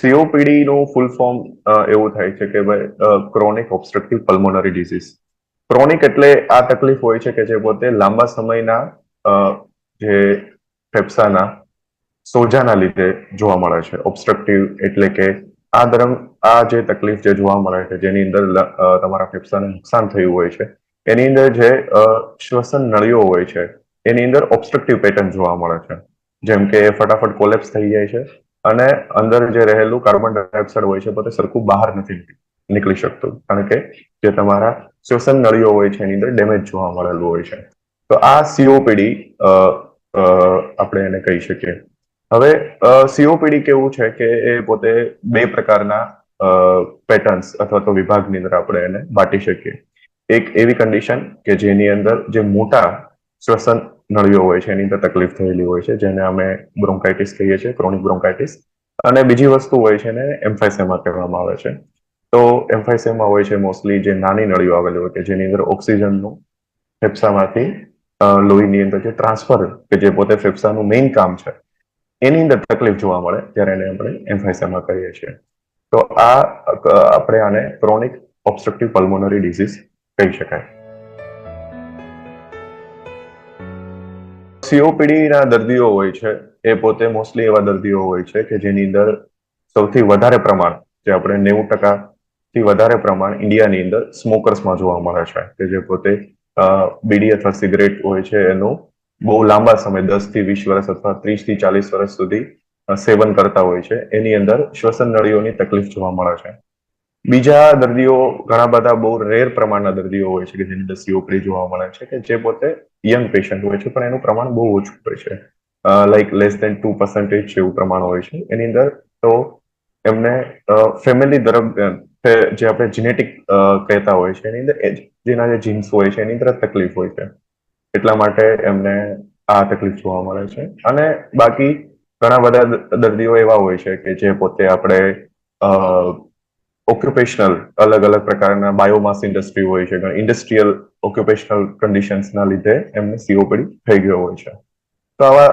COPD નું full form એવું થાય છે કે ભાઈ chronic obstructive pulmonary disease chronic એટલે આ તકલીફ હોય છે કે જે પોતે લાંબા સમયના જે ફેફસાના, સોજાના લીધે જોવા મળે છે. ઓબ્સ્ટ્રક્ટિવ એટલે કે આ દરમ, આ જે તકલીફ જે જોવા મળે છે, જેની અંદર તમારા ફેફસાને નુકસાન થયું હોય છે, એની અંદર જે શ્વસન નળીઓ હોય છે, એની અંદર ઓબ્સ્ટ્રક્ટિવ પેટર્ન જોવા મળે છે. જેમ કે ફટાફટ કોલેપ્સ થઈ જાય છે અને અંદર જે રહેલું કાર્બન ડાયોક્સાઇડ હોય છે, પોતે સરખું બહાર નથી નીકળી શકતું. કારણ કે જે તમારા શ્વસન નળીઓ હોય છે, એની અંદર ડેમેજ જોવા મળેલું હોય છે. તો આ સીઓપીડી આપણે એને કહી શકીએ. હવે સીઓપીડી કેવું છે કે એ પોતે બે પ્રકારના પેટર્ન્સ અથવા તો વિભાગની અંદર આપણે એને બાંટી શકીએ. એક એવી કન્ડિશન કે જેની અંદર જે મોટા શ્વસન નળીઓ હોય છે, એની અંદર તકલીફ થયેલી હોય છે, જેને અમે બ્રોન્કાઇટિસ કહીએ છીએ, ક્રોનિક બ્રોન્કાઇટિસ. અને બીજી વસ્તુ હોય છે એને એમ્ફાઇસેમા કહેવામાં આવે છે. તો એમ્ફાઇસેમા હોય છે મોસ્ટલી જે નાની નળીઓ આવેલી હોય કે જેની અંદર ઓક્સિજનનું ફેફસામાંથી લોહીની અંદર જે ટ્રાન્સફર કે જે પોતે ફેફસાનું મેઇન કામ છે, એની અંદર તકલીફ જોવા મળે ત્યારે એને આપણે એમ્ફાઇસેમા કહીએ છીએ. તો આ આપણે આને ક્રોનિક ઓબ્સ્ટ્રક્ટિવ પલ્મોનરી ડિઝીઝ કહી શકાય. COPD ના દર્દીઓ હોય છે, એ પોતે મોસ્ટલી એવા દર્દીઓ હોય છે કે જેની અંદર સૌથી વધારે પ્રમાણ, જે આપણે નેવું ટકા થી વધારે પ્રમાણ ઇન્ડિયાની અંદર સ્મોકર્સમાં જોવા મળે છે, કે જે પોતે બીડી અથવા સિગરેટ હોય છે, એનું બહુ લાંબા સમય દસથી વીસ વર્ષ અથવા ત્રીસથી ચાલીસ વર્ષ સુધી સેવન કરતા હોય છે, એની અંદર શ્વસન નળીઓની તકલીફ જોવા મળે છે. બીજા દર્દીઓ ઘણા બધા બહુ રેર પ્રમાણના દર્દીઓ હોય છે કે જેની અંદર સીઓપડી જોવા મળે છે કે જે પોતે યંગ પેશન્ટ હોય છે, પણ એનું પ્રમાણ બહુ ઓછું હોય છે. Like less than two percentage જેવું પ્રમાણ હોય છે. એની અંદર તો એમને ફેમિલી દરમિયાન જે આપણે જીનેટિક કહેતા હોય છે, એની અંદર જેના જે જીન્સ હોય છે, એની અંદર તકલીફ હોય છે. એટલા માટે એમને આ તકલીફ જોવા મળે છે. અને બાકી ઘણા બધા દર્દીઓ એવા હોય છે કે જે પોતે આપણે ઓક્યુપેશનલ અલગ અલગ પ્રકારના બાયોમાસ ઇન્ડસ્ટ્રી હોય છે ઇન્ડસ્ટ્રીયલ ઓક્યુપેશનલ કન્ડિશન્સના લીધે એમને સીઓપીડી થઈ ગયો હોય છે. તો આવા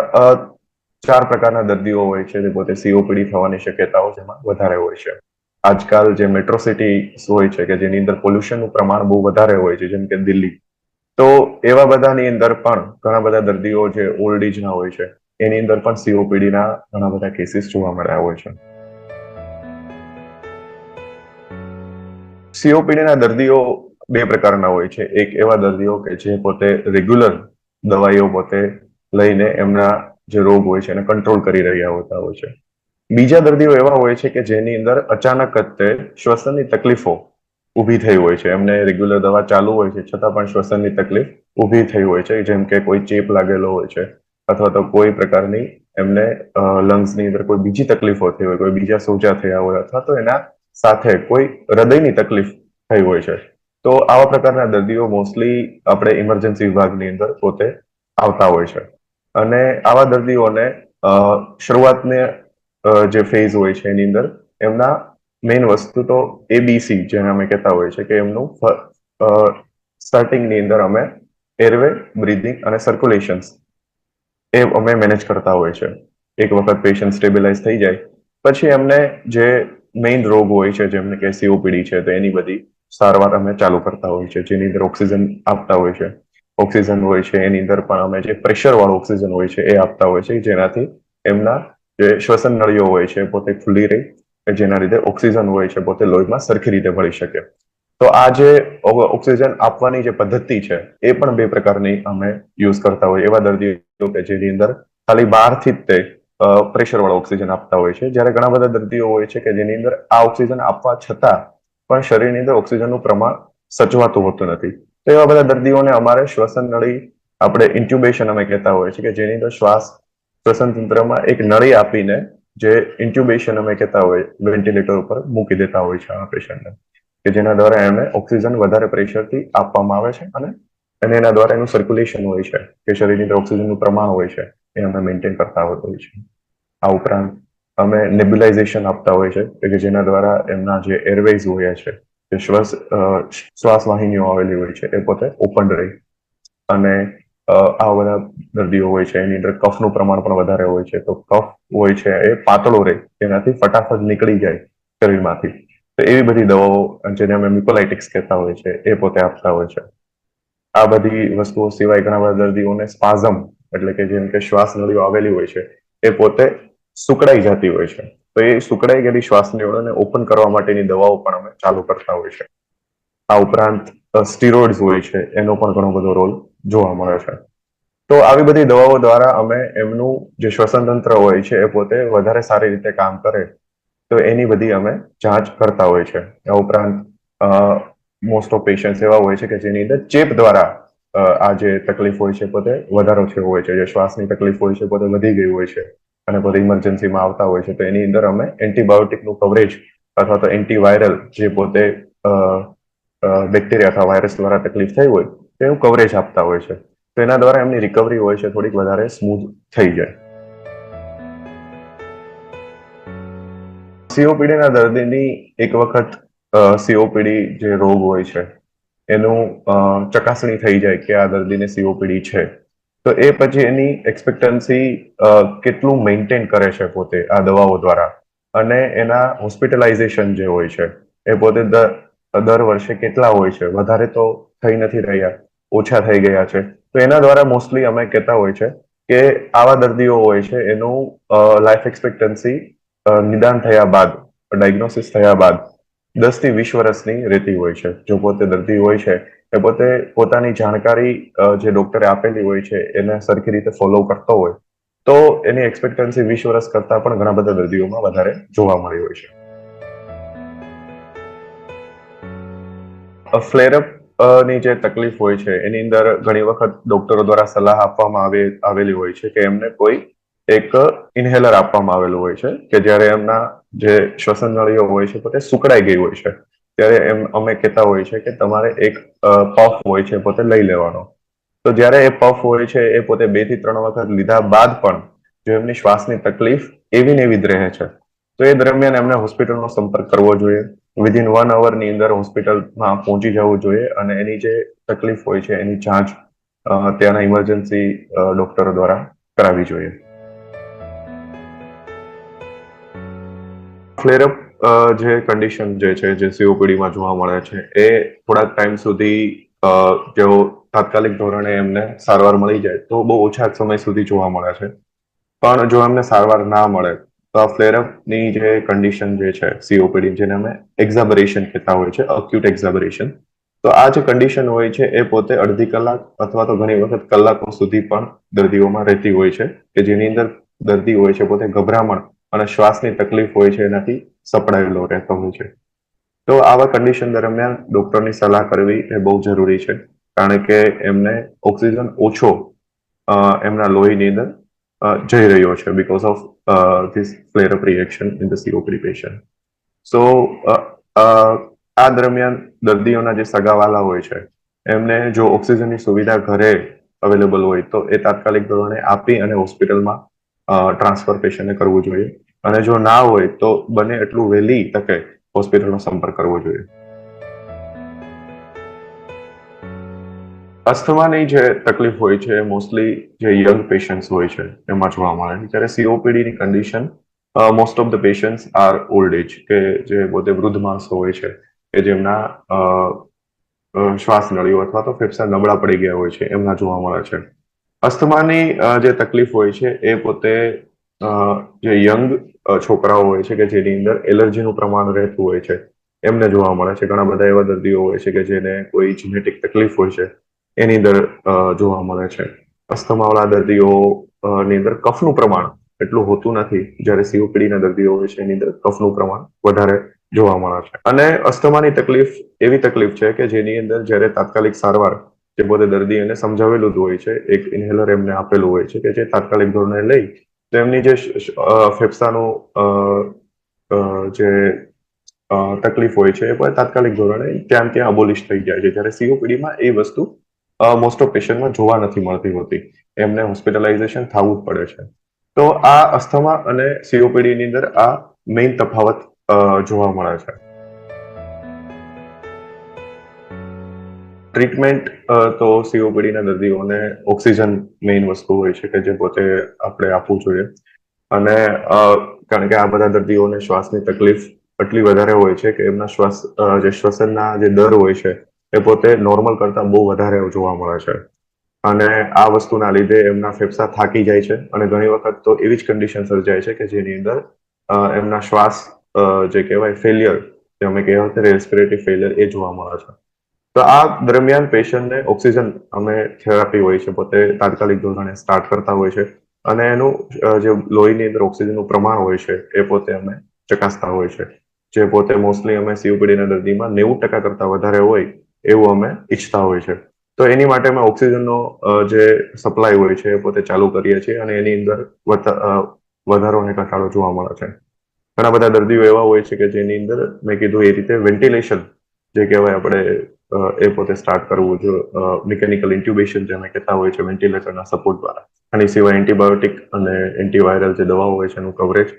ચાર પ્રકારના દર્દીઓ હોય છે જે પોતે સીઓપીડી થવાની શક્યતાઓ જેમાં વધારે હોય છે. આજકાલ જે મેટ્રો સિટી હોય છે કે જેની અંદર પોલ્યુશનનું પ્રમાણ બહુ વધારે હોય છે, જેમ કે દિલ્હી. તો એવા બધાની અંદર પણ ઘણા બધા દર્દીઓ જે ઓલ્ડ એજના હોય છે, એની અંદર પણ સીઓપીડીના ઘણા બધા કેસીસ જોવા મળ્યા હોય છે. COPD ના દર્દીઓ બે પ્રકારના હોય છે. એક એવા દર્દીઓ કે જે પોતે રેગ્યુલર દવાઈઓ પોતે લઈને એમના જે રોગ હોય છે એને કંટ્રોલ કરી રહ્યા હોતા હોય છે. બીજા દર્દીઓ એવા હોય છે કે જેની અંદર અચાનક જ તે શ્વસનની તકલીફો ઊભી થઈ હોય છે. એમને રેગ્યુલર દવા ચાલુ હોય છે, છતાં પણ શ્વસનની તકલીફ ઊભી થઈ હોય છે. જેમ કે કોઈ ચેપ લાગેલો હોય છે અથવા તો કોઈ પ્રકારની એમને લંગ્સની અંદર કોઈ બીજી તકલીફો થઈ હોય, કોઈ બીજા સોજા થયા હોય અથવા તો એના સાથે કોઈ હૃદયની તકલીફ થઈ હોય છે. તો આવા પ્રકારના દર્દીઓ મોસ્ટલી આપણે ઇમરજન્સી વિભાગની અંદર પોતે આવતા હોય છે. અને આવા દર્દીઓને શરૂઆતને જે ફેઝ હોય છે એની અંદર એમના મેઇન વસ્તુ તો એબીસી જેને અમે કહેતા હોય છે કે એમનું સ્ટાર્ટિંગની અંદર અમે એરવે બ્રીધિંગ અને સર્ક્યુલેશન્સ એ અમે મેનેજ કરતા હોય છે. એક વખત પેશન્ટ સ્ટેબિલાઇઝ થઈ જાય. પછી એમને જે મેઇન રોગ હોય છે, જેમને કે સીઓપીડી છે, તો એની બધી સારવાર અમે ચાલુ કરતા હોય છે જેની અંદર ઓક્સિજન આપતા હોય છે ઓક્સિજન હોય છે, એની અંદર પણ અમે જે પ્રેશર વાળું ઓક્સિજન હોય છે, એ આપતા હોય છે જેનાથી એમના જે શ્વસન નળીઓ હોય છે, પોતે ખુલ્લી રહી જેના લીધે ઓક્સિજન હોય છે, પોતે લોહીમાં સરખી રીતે મળી શકે. તો આ જે ઓક્સિજન આપવાની જે પદ્ધતિ છે, એ પણ બે પ્રકારની અમે યુઝ કરતા હોય એવા દર્દીઓ કે જેની અંદર ખાલી બહારથી જ તે પ્રેશર વાળો ઓક્સિજન આપતા હોય છે. જ્યારે ઘણા બધા દર્દીઓ હોય છે કે જેની અંદર આ ઓક્સિજન આપવા છતાં પણ શરીરની અંદર ઓક્સિજનનું પ્રમાણ સચવાતું હોતું નથી. તો એવા બધા દર્દીઓને અમારે શ્વસન નળી આપણે ઇન્ટ્યુબેશન અમે કહેતા હોય છે કે જેની અંદર શ્વાસ શ્વસન તંત્રમાં એક નળી આપીને જે ઇન્ટ્યુબેશન અમે કહેતા હોય વેન્ટિલેટર ઉપર મૂકી દેતા હોય છે આ પેશન્ટને કે જેના દ્વારા એમને ઓક્સિજન વધારે પ્રેશરથી આપવામાં આવે છે અને અને એના દ્વારા એનું સર્ક્યુલેશન હોય છે, કે શરીરની અંદર ઓક્સિજનનું પ્રમાણ હોય છે. એ અમે મેન્ટેન કરતા હોય છે આ ઉપરાંત અમે નેબ્યુલાઇઝેશન આપતા હોય છે કે જેના દ્વારા એમના જે એરવેઝ હોય છે, જે શ્વાસ શ્વાસ વાહિનીઓ આવેલી હોય છે, એ પોતે ઓપન રહે. અને આ બધા દર્દીઓ હોય છે, એની અંદર કફનું પ્રમાણ પણ વધારે હોય છે, તો કફ હોય છે એ પાતળો રહે, એનાથી ફટાફટ નીકળી જાય શરીરમાંથી. તો એવી બધી દવાઓ જેને અમે મ્યુકોલાઇટિક્સ કહેતા હોય છે એ પોતે આપતા હોય છે આ બધી વસ્તુઓ સિવાય ઘણા બધા દર્દીઓને સ્પાઝમ એટલે કે જેમ કે શ્વાસ નળીઓ આવેલી હોય છે, એ પોતે સુકડાઈ જતી હોય છે. તો એ સુકડાઈ ગયેલી શ્વાસ નળીઓને ઓપન કરવા માટેની દવાઓ પણ અમે ચાલુ કરતા હોય છે. આ ઉપરાંત સ્ટીરોઇડ્સ હોય છે, એનો પણ ઘણો બધો રોલ જોવા મળે છે. તો આવી બધી દવાઓ દ્વારા અમે એમનું જે શ્વસન તંત્ર હોય છે, એ પોતે વધારે સારી રીતે કામ કરે, તો એની બધી અમે જાંચ કરતા હોય છે. આ ઉપરાંત મોસ્ટ ઓફ પેશન્ટ એવા હોય છે કે જેની અંદર ચેપ દ્વારા આ જે તકલીફ હોય છે પોતે, વધારો થયો હોય છે, જે શ્વાસની તકલીફ હોય છે પોતે વધી ગઈ હોય છે અને પોતે ઇમરજન્સીમાં આવતા હોય છે, તો એની અંદર અમે એન્ટીબાયોટિકનું કવરેજ અથવા તો એન્ટીવાયરલ જે પોતે બેક્ટેરિયા અથવા વાયરસ દ્વારા તકલીફ થઈ હોય તેનું કવરેજ આપતા હોય છે. તો એના દ્વારા એમની રિકવરી હોય છે, થોડીક વધારે સ્મૂથ થઈ જાય. સીઓપીડીના દર્દીની એક વખત સીઓપીડી જે રોગ હોય છે એનું ચકાસણી થઈ જાય કે આ દર્દીને સીઓપીડી છે. તો એ પછી એની એક્સપેક્ટન્સી કેટલું મેન્ટેન કરે છે પોતે આ દવાઓ દ્વારા. અને એના હોસ્પિટલાઇઝેશન જે હોય છે, એ પોતે દર વર્ષે કેટલા હોય છે? વધારે તો થઈ નથી રહ્યા, ઓછા થઈ ગયા છે. તો એના દ્વારા મોસ્ટલી અમે કહેતા હોય છે કે આવા દર્દીઓ હોય છે, એનું લાઈફ એક્સપેક્ટન્સી નિદાન થયા બાદ ડાયગ્નોસિસ થયા બાદ દસથી વીસ વર્ષની રહેતી હોય છે. જો પોતે દર્દી હોય છે, એ પોતે પોતાની જાણકારી જે ડોક્ટરે આપેલી હોય છે, એને સરખી રીતે ફોલો કરતો હોય, તો એની એક્સપેક્ટન્સી વીસ વર્ષ કરતા પણ ઘણા બધા દર્દીઓમાં વધારે જોવા મળી હોય છે. ફ્લેરઅપની જે તકલીફ હોય છે, એની અંદર ઘણી વખત ડોક્ટરો દ્વારા સલાહ આપવામાં આવે, આવેલી હોય છે કે એમને કોઈ એક ઇન્હેલર આપવામાં આવેલું હોય છે, કે જ્યારે એમના જે શ્વસન નળીઓ હોય છે પોતે સુકડાઈ ગઈ હોય છે. ત્યારે એમ અમે કહેતા હોય છે કે તમારે એક પફ હોય છે પોતે લઈ લેવાનો. તો જ્યારે એ પફ હોય છે, એ પોતે બેથી ત્રણ વખત લીધા બાદ પણ જો એમની શ્વાસની તકલીફ એવી ને એવી જ રહે છે. તો એ દરમિયાન એમને હોસ્પિટલનો સંપર્ક કરવો જોઈએ. વિધિન વન અવરની અંદર હોસ્પિટલમાં પહોંચી જવું જોઈએ અને એની જે તકલીફ હોય છે, એની જાંચ ત્યાંના ઇમરજન્સી ડોક્ટરો દ્વારા કરાવવી જોઈએ. ફ્લેરઅપ જે કન્ડિશન જે છે, જે સીઓપીડીમાં જોવા મળે છે, એ થોડાક ટાઈમ સુધી જેઓ તાત્કાલિક ધોરણે એમને સારવાર મળી જાય, તો બહુ ઓછા સમય સુધી જોવા મળે છે. પણ જો એમને સારવાર ના મળે, તો ફ્લેરઅપની જે કન્ડિશન જે છે સીઓપીડી જેને અમે એક્ઝાબરેશન કહેતા હોય છે અક્યુટ એક્ઝાબરેશન તો આ જે કન્ડિશન હોય છે, એ પોતે અડધી કલાક અથવા તો ઘણી વખત કલાકો સુધી પણ દર્દીઓમાં રહેતી હોય છે, કે જેની અંદર દર્દી હોય છે, પોતે ગભરામણ અને શ્વાસની તકલીફ હોય છે, એનાથી સપડાયેલો રહેતો હોય છે. તો આવા કન્ડિશન દરમિયાન ડોક્ટરની સલાહ કરવી એ બહુ જરૂરી છે, કારણ કે એમને ઓક્સિજન ઓછો એમના લોહીની અંદર જઈ રહ્યો છે because of this flare up reaction in the COPD patient so આ દરમિયાન દર્દીઓના જે સગાવાલા હોય છે, એમને જો ઓક્સિજનની સુવિધા ઘરે અવેલેબલ હોય તો એ તાત્કાલિક ધોરણે આપી અને હોસ્પિટલમાં ટ્રાન્સફર પેશન્ટને કરવું જોઈએ. અને જો ના હોય તો બને એટલું વહેલી તકે હોસ્પિટલનો સંપર્ક કરવો જોઈએ. અસ્થમાની જે તકલીફ હોય છે મોસ્ટલી જે યંગ પેશન્ટ્સ હોય છે, એમાં જોવા મળે છે. જ્યારે સીઓપીડીની condition most of the patients are old age કે જે પોતે વૃદ્ધ માણસો હોય છે, કે જેમના શ્વાસ નળીઓ અથવા તો ફેફસા નબળા પડી ગયા હોય છે, એમના જોવા મળે છે. અસ્થમાની જે તકલીફ હોય છે, એ પોતે જે યંગ છોકરાઓ હોય છે કે જેની અંદર એલર્જીનું પ્રમાણ રહેતું હોય છે. એમને જોવા મળે છે. ઘણા બધા એવા દર્દીઓ હોય છે કે જેને કોઈ જીનેટિક તકલીફ હોય છે, એની અંદર જોવા મળે છે. અસ્થમાવાળા દર્દીઓ ની અંદર કફનું પ્રમાણ એટલું હોતું નથી. જ્યારે સીઓપીડીના દર્દીઓ હોય છે, એની અંદર કફનું પ્રમાણ વધારે જોવા મળે છે. અને અસ્થમાની તકલીફ એવી તકલીફ છે કે જેની અંદર જ્યારે તાત્કાલિક સારવાર જે પોતે દર્દી એને સમજાવેલું જ હોય છે, એક ઇન્હેલર એમને આપેલું હોય છે કે જે તાત્કાલિક ધોરણે લઈ તો એમની જે ફેફસાનું જે તકલીફ હોય છે એ પણ તાત્કાલિક ધોરણે ત્યાં ત્યાં અબોલિશ થઈ જાય છે. જ્યારે સીઓપીડીમાં એ વસ્તુ મોસ્ટ ઓફ પેશન્ટમાં જોવા નથી મળતી હોતી. એમને હોસ્પિટલાઇઝેશન થવું જ પડે છે. તો આ અસ્થમા અને સીઓપીડીની અંદર આ મેઇન તફાવત જોવા મળે છે. ટ્રીટમેન્ટ તો સીઓપીડીના દર્દીઓને ઓક્સિજન મેઇન વસ્તુ હોય છે કે જે પોતે આપણે આપવું જોઈએ. અને કારણ કે આ બધા દર્દીઓને શ્વાસની તકલીફ એટલી વધારે હોય છે કે એમના શ્વાસ જે શ્વસનના જે દર હોય છે એ પોતે નોર્મલ કરતા બહુ વધારે જોવા મળે છે. અને આ વસ્તુના લીધે એમના ફેફસા થાકી જાય છે અને ઘણી વખત તો એવી જ કન્ડિશન સર્જાય છે કે જેની અંદર એમના શ્વાસ જે કહેવાય ફેલિયર જે અમે કહેવાય રેસ્પિરેટરી ફેલિયર એ જોવા મળે છે. તો આ દરમિયાન પેશન્ટને ઓક્સિજન અમે થેરાપી હોય છે, પોતે તાત્કાલિક ધોરણે સ્ટાર્ટ કરતા હોય છે અને એનું જે લોહીની અંદર ઓક્સિજનનું પ્રમાણ હોય છે, એ પોતે અમે ચકાસતા હોય છે. જે પોતે મોસ્ટલી અમે સીઓપીડીના દર્દીમાં નેવું ટકા કરતા વધારે હોય એવું અમે ઈચ્છતા હોય છે. તો એની માટે અમે ઓક્સિજનનો જે સપ્લાય હોય છે એ પોતે ચાલુ કરીએ છીએ અને એની અંદર વધ- વધારો અને ઘટાડો જોવા મળે છે. ઘણા બધા દર્દીઓ એવા હોય છે કે જેની અંદર મેં કીધું એ રીતે વેન્ટિલેશન જે કહેવાય આપણે એ પોતે સ્ટાર્ટ કરવું જો મિકેનિકલ ઇન્ટ્યુબેશન જે અમે કહેતા હોય છે વેન્ટિલેટરના સપોર્ટ દ્વારા. આની સિવાય એન્ટીબાયોટિક અને એન્ટીવાયરલ જે દવાઓ હોય છે એનું કવરેજ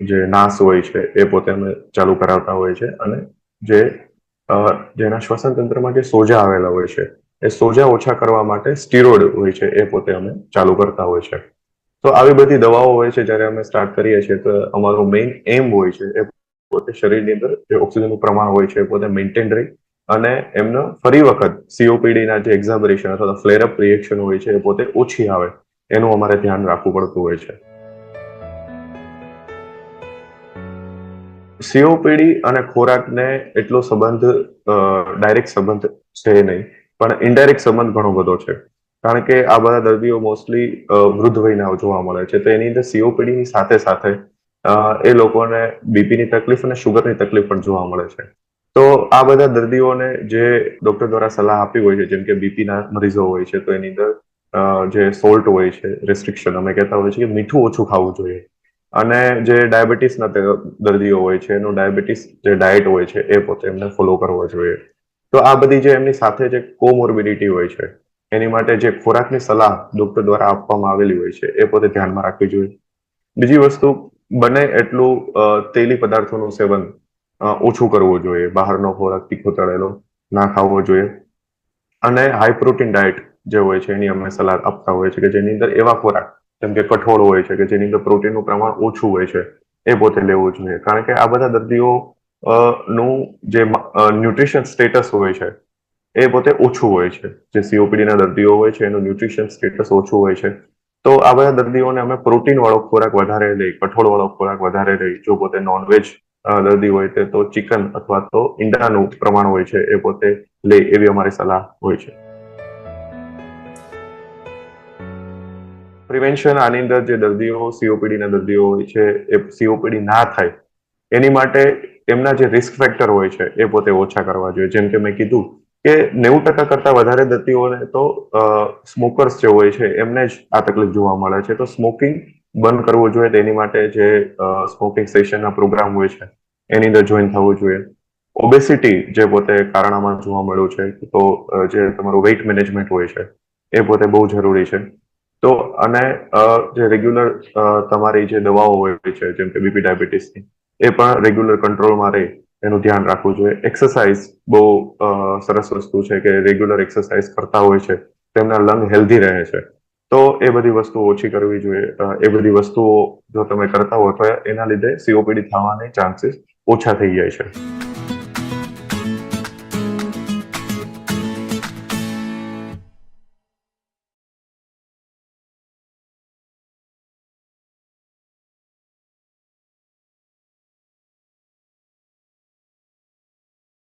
જે નાસ હોય છે એ પોતે અમે ચાલુ કરાવતા હોય છે. અને જે જેના શ્વસન તંત્રમાં જે સોજા આવેલા હોય છે, એ સોજા ઓછા કરવા માટે સ્ટીરોઇડ હોય છે એ પોતે અમે ચાલુ કરતા હોય છે. તો આવી બધી દવાઓ હોય છે જ્યારે અમે સ્ટાર્ટ કરીએ છીએ, તો અમારો મેઇન એમ હોય છે એ પોતે શરીરની અંદર જે ઓક્સિજનનું પ્રમાણ હોય છે એ પોતે મેન્ટેન રહી અને એમનો ફરી વખત સીઓપીડીના જે એક્ઝાબરેશન અથવા ફ્લેરઅપ રિએક્શન હોય છે એ પોતે ઓછી આવે. એનું અમારે ધ્યાન રાખવું પડતું હોય છે. સીઓપીડી અને ખોરાકને એટલો સંબંધ ડાયરેક્ટ સંબંધ છે નહીં, પણ ઇનડાયરેક્ટ સંબંધ ઘણો બધો છે. કારણ કે આ બધા દર્દીઓ મોસ્ટલી વૃદ્ધ વયના જોવા મળે છે. તો એની અંદર સીઓપીડીની સાથે સાથે એ લોકોને બીપીની તકલીફ અને શુગરની તકલીફ પણ જોવા મળે છે. તો આ બધા દર્દીઓને જે ડોક્ટર દ્વારા સલાહ આપી હોય છે, જેમ કે બીપીના મરીઝો હોય છે, તો એની અંદર જે સોલ્ટ હોય છે રેસ્ટ્રિક્શન અમે કહેતા હોય છે કે મીઠું ઓછું ખાવું જોઈએ. અને જે ડાયાબિટીસના દર્દીઓ હોય છે, એનું ડાયાબિટીસ જે ડાયટ હોય છે, એ પોતે એમને ફોલો કરવો જોઈએ. તો આ બધી જે એમની સાથે જે કોમોર્બિડિટી હોય છે, એની માટે જે ખોરાકની સલાહ ડોક્ટર દ્વારા આપવામાં આવેલી હોય છે, એ પોતે ધ્યાનમાં રાખવી જોઈએ. બીજી વસ્તુ, બને એટલું તેલી પદાર્થોનું સેવન ઓછું કરવું જોઈએ. બહારનો ખોરાક તીખો તળેલો ના ખાવો જોઈએ. અને હાઈ પ્રોટીન ડાયટ જે હોય છે, એની અમે સલાહ આપતા હોય છે કે જેની અંદર એવા ખોરાક, જેમ કે કઠોળ હોય છે કે જેની અંદર પ્રોટીનનું પ્રમાણ ઓછું હોય છે, એ પોતે લેવું જોઈએ. કારણ કે આ બધા દર્દીઓ નું જે ન્યુટ્રિશન સ્ટેટસ હોય છે, એ પોતે ઓછું હોય છે. જે સીઓપીડીના દર્દીઓ હોય છે, એનું ન્યુટ્રિશન સ્ટેટસ ઓછું હોય છે. તો આ બધા દર્દીઓને અમે પ્રોટીન વાળો ખોરાક વધારે લઈ, કઠોળ વાળો ખોરાક વધારે લઈ, જો પોતે નોનવેજ દર્દી હોય તે તો ચિકન અથવા તો ઈંડાનું પ્રમાણ હોય છે એ પોતે લે એવી અમારી સલાહ હોય છે. પ્રિવેન્શન આની અંદર જે દર્દીઓ સીઓપીડી ના દર્દીઓ હોય છે, એ સીઓપીડી ના થાય, એની માટે એમના જે રિસ્ક ફેક્ટર હોય છે એ પોતે ઓછા કરવા જોઈએ. જેમ કે મેં કીધું કે નેવું ટકા કરતા વધારે દર્દીઓને તો સ્મોકર્સ જે હોય છે એમને જ આ તકલીફ જોવા મળે છે. તો સ્મોકિંગ બંધ કરવું જોઈએ તેની માટે જે સ્મોકિંગ સેશનના પ્રોગ્રામ હોય છે, એની અંદર જોઈન થવું જોઈએ. ઓબેસિટી જે પોતે કારણામાં જોવા મળ્યું છે, તો જે તમારું વેઇટ મેનેજમેન્ટ હોય છે, એ પોતે બહુ જરૂરી છે. તો, અને જે રેગ્યુલર તમારી જે દવાઓ હોય છે, જેમ કે બીપી ડાયાબિટીસની એ પણ રેગ્યુલર કંટ્રોલમાં રહે એનું ધ્યાન રાખવું જોઈએ. એક્સરસાઇઝ બહુ સરસ વસ્તુ છે કે રેગ્યુલર એક્સરસાઇઝ કરતા હોય છે, તેમના લંગ હેલ્ધી રહે છે. તો એ બધી વસ્તુઓ ઓછી કરવી જોઈએ. એ બધી વસ્તુઓ જો તમે કરતા હો તો એના લીધે સીઓપીડી થવાના ચાન્સીસ ઓછા થઈ જાય છે.